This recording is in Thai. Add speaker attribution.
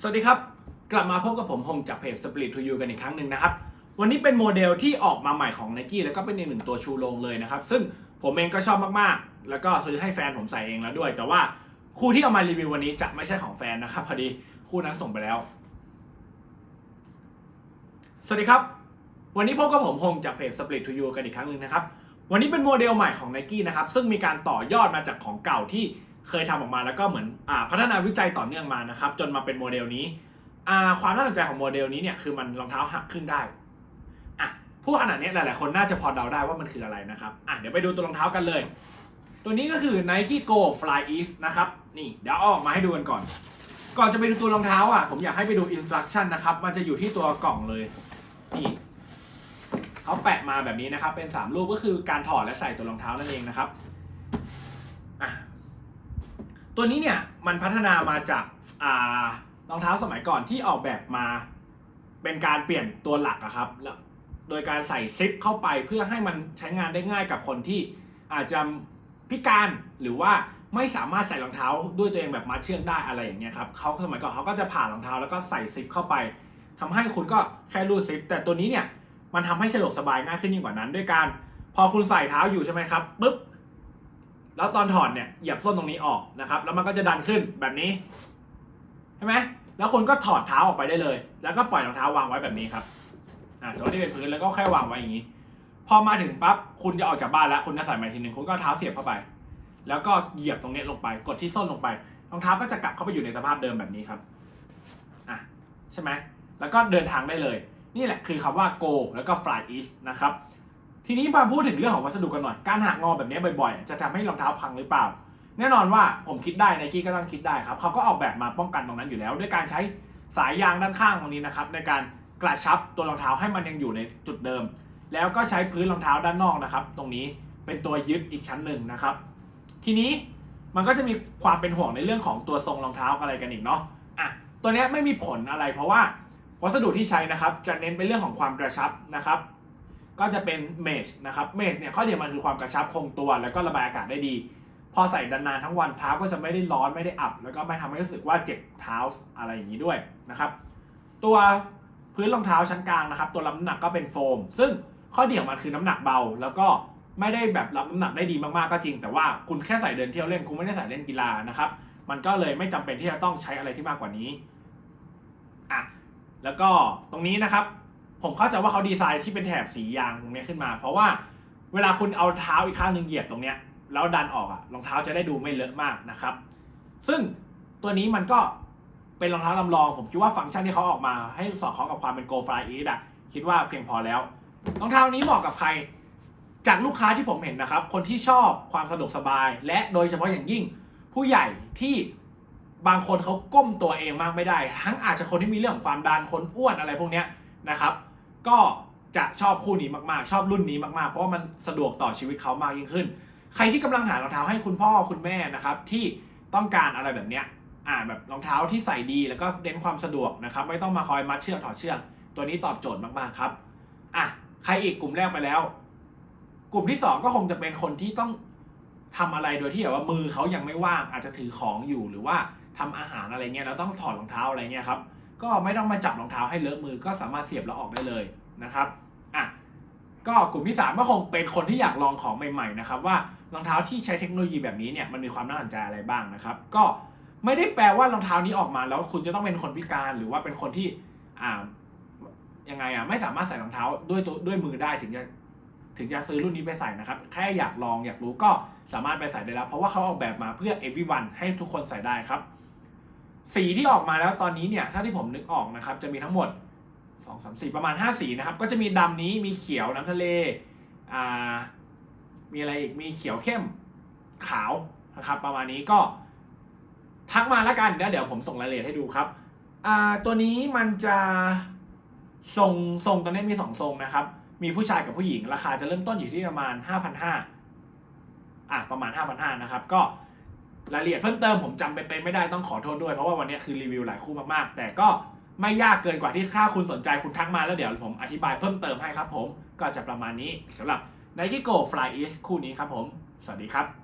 Speaker 1: สวัสดีครับ กลับมาพบกับผมฮงจากเพจ Split to You กันอีกครั้งหนึ่งนะครับ วันนี้เป็นโมเดลที่ออกมาใหม่ของ Nike แล้วก็เป็นอีกหนึ่งตัวชูโรงเลยนะครับ ซึ่งผมเองก็ชอบมากๆ แล้วก็ซื้อให้แฟนผมใส่เองแล้วด้วย แต่ว่าคู่ที่เอามารีวิววันนี้จะไม่ใช่ของแฟนนะครับพอดีคู่นั้นส่งไปแล้ว สวัสดีครับ วันนี้พบกับผมฮงจากเพจ Split to You กันอีกครั้งหนึ่งนะครับวันนี้เป็นโมเดลใหม่ของ Nike นะครับซึ่งมีการต่อยอดมาจากของเก่าที่ เคยทำออกมาแล้วก็เหมือนอาพัฒนาวิจัยต่อเนื่องมานะครับ จนมาเป็นโมเดลนี้อ่าความน่าสนใจของโมเดลนี้เนี่ยคือมันรองเท้าหักครึ่งได้อะพูดขนาดนี้หลาย ๆ คนน่าจะพอเดาได้ว่ามันคืออะไรนะครับอะเดี๋ยวไปดูตัวรองเท้ากันเลย ตัวนี้ก็คือ Nike Go Fly East นะครับนี่เดี๋ยวอออกมาให้ดูกันก่อน ก่อนจะไปดูตัวรองเท้าอะผมอยากให้ไปดู instruction นะครับมันจะอยู่ที่ตัวกล่องเลยนี่เขาแปะมาแบบนี้นะครับเป็น 3 รูปก็คือการถอดและใส่ตัวรองเท้านั่นเองนะครับ ตัวนี้เนี่ยมันพัฒนามาจากรองเท้าสมัยก่อนที่ออกแบบมาเป็นการเปลี่ยนตัวหลักอะครับแล้วโดยการใส่ซิปเข้าไปเพื่อให้มันใช้งานได้ง่ายกับคนที่อาจจะพิการหรือว่าไม่สามารถใส่รองเท้าด้วยตัวเองแบบมัดเชือกได้อะไรอย่างเงี้ยครับเขาสมัยก่อนเขาก็จะผ่ารองเท้าแล้วก็ใส่ซิปเข้าไปทำให้คุณก็แค่รูดซิป แต่ตัวนี้เนี่ยมันทำให้สะดวกสบายง่ายขึ้นยิ่งกว่านั้น ด้วยการพอคุณใส่เท้าอยู่ใช่ไหมครับปุ๊บ แล้วตอนถอดเนี่ยเหยียบส้นตรงนี้ออกนะครับ แล้วมันก็จะดันขึ้นแบบนี้ใช่ไหมแล้วคุณก็ถอดเท้าออกไปได้เลย แล้วก็ปล่อยรองเท้าวางไว้แบบนี้ครับอ่าสมมติที่เป็นพื้นแล้วก็แค่วางไว้อย่างนี้ พอมาถึงปั๊บคุณจะออกจากบ้านแล้วคุณจะใส่ใหมาทีหนึ่งคุณก็เท้าเสียบเข้าไป แล้วก็เหยียบตรงนี้ลงไป กดที่ส้นลงไปรองเท้าก็จะกลับเข้าไปอยู่ในสภาพเดิมแบบนี้ครับอะใช่ไหมแล้วก็เดินทางได้เลย นี่แหละคือคำว่า go แล้วก็ fly east นะครับ ทีนี้มาพูดถึงเรื่องของวัสดุกันหน่อย การหักงอแบบนี้บ่อยๆ จะทำให้รองเท้าพังหรือเปล่า แน่นอนว่าผมคิดได้ n นกี้ก็ต้องคิดได้ครับเขาก็ออกแบบมาป้องกันตรงนั้นอยู่แล้ว ด้วยการใช้สายยางด้านข้างตรงนี้นะครับในการกระชับตัวรองเท้าให้มันยังอยู่ในจุดเดิม แล้วก็ใช้พื้นรองเท้าด้านนอกนะครับ ตรงนี้เป็นตัวยึดอีกชั้นหนึ่งนะครับ ทีนี้มันก็จะมีความเป็นห่วงในเรื่องของตัวทรงรองเท้าอะไรกันอีกเนาะอะตัวเนี้ยไม่มีผลอะไร เพราะว่าวัสดุที่ใช้นะครับ จะเน้นเป็นเรื่องของความกระชับนะครับ ก็จะเป็นเมชนะครับเมชเนี่ยข้อดีมันคือความกระชับคงตัว แล้วก็ระบายอากาศได้ดี พอใส่นานๆทั้งวันเท้าก็จะไม่ได้ร้อนไม่ได้อับ แล้วก็ไม่ทำให้รู้สึกว่าเจ็บเท้าอะไรอย่างนี้ด้วยนะครับ ตัวพื้นรองเท้าชั้นกลางนะครับ ตัวรับน้ำหนักก็เป็นโฟม ซึ่งข้อดีของมันคือน้ำหนักเบา แล้วก็ไม่ได้แบบรับน้ำหนักได้ดีมากๆก็จริง แต่ว่าคุณแค่ใส่เดินเที่ยวเล่นคุณไม่ได้ใส่เล่นกีฬานะครับ มันก็เลยไม่จำเป็นที่จะต้องใช้อะไรที่มากกว่านี้อะแล้วก็ตรงนี้นะครับ ผมเข้าใจว่าเขาดีไซน์ที่เป็นแถบสียางตรงนี้ขึ้นมา เพราะว่าเวลาคุณเอาเท้าอีกข้างหนึ่งเหยียบตรงเนี้ยแล้วดันออกอะรองเท้าจะได้ดูไม่เลอะมากนะครับ ซึ่งตัวนี้มันก็เป็นรองเท้าลำลอง ผมคิดว่าฟังก์ชันที่เขาออกมาให้สอดคล้องกับความเป็น Go Fly East อะคิดว่าเพียงพอแล้วรองเท้านี้เหมาะกับใคร จากลูกค้าที่ผมเห็นนะครับ คนที่ชอบความสะดวกสบาย และโดยเฉพาะอย่างยิ่ง ผู้ใหญ่ที่บางคนเขาก้มตัวเองมากไม่ได้ ทั้งอาจจะคนที่มีเรื่องของความดันคนอ้วนอะไรพวกเนี้ยนะครับ ก็จะชอบคู่นี้มากๆ ชอบรุ่นนี้มากๆ เพราะว่ามันสะดวกต่อชีวิตเขามากยิ่งขึ้น ใครที่กำลังหารองเท้าให้คุณพ่อคุณแม่นะครับที่ต้องการอะไรแบบเนี้ยอ่าแบบรองเท้าที่ใส่ดีแล้วก็เน้นความสะดวกนะครับไม่ต้องมาคอยมัดเชือกถอดเชือกตัวนี้ตอบโจทย์มากๆครับอะใครอีกกลุ่มแรกไปแล้ว กลุ่มที่สองก็คงจะเป็นคนที่ต้องทำอะไรโดยที่แบบว่ามือเขายังไม่ว่างอาจจะถือของอยู่หรือว่าทำอาหารอะไรเงี้ยแล้วต้องถอดรองเท้าอะไรเงี้ยครับ ก็ไม่ต้องมาจับรองเท้าให้เลอะมือก็สามารถเสียบแล้วออกได้เลยนะครับอะก็กลุ่มที่ 3 ก็คงเป็นคนที่อยากลองของใหม่ๆนะครับว่ารองเท้าที่ใช้เทคโนโลยีแบบนี้เนี่ยมันมีความน่าสนใจอะไรบ้างนะครับ ก็ไม่ได้แปลว่ารองเท้านี้ออกมาแล้วคุณจะต้องเป็นคนพิการหรือว่าเป็นคนที่อ่ายังไงอะไม่สามารถใส่รองเท้าด้วยตัวด้วยมือได้ถึงจะถึงจะซื้อรุ่นนี้ไปใส่นะครับ แค่อยากลองอยากรู้ก็สามารถไปใส่ได้แล้ว เพราะว่าเขาออกแบบมาเพื่อ everyone ให้ทุกคนใส่ได้ครับ สีที่ออกมาแล้วตอนนี้เนี่ยถ้าที่ผมนึกออกนะครับจะมีทั้งหมด 2 3 4 ประมาณ 5 สีนะครับ ก็จะมีดำนี้มีเขียวน้ำทะเลอ่ามีอะไรอีกมีเขียวเข้มขาวนะครับ ประมาณนี้ก็ทักมาแล้วกันแล้วเดี๋ยวผมส่งรายละเอียดให้ดูครับอ่าตัวนี้มันจะทรงทรงตอนนี้มี 2 ทรงนะครับ มีผู้ชายกับผู้หญิงราคาจะเริ่มต้นอยู่ที่ประมาณ 5,500อะประมาณ 5,500นะครับก็ รายละเอียดเพิ่มเติมผมจำไปเป็นไม่ได้ต้องขอโทษด้วย เพราะว่าวันนี้คือรีวิวหลายคู่มากๆ แต่ก็ไม่ยากเกินกว่าที่ถ้าคุณสนใจคุณทักมาแล้วเดี๋ยวผมอธิบายเพิ่มเติมให้ครับผมก็จะประมาณนี้สำหรับ Nike Go Fly East คู่นี้ครับผม สวัสดีครับ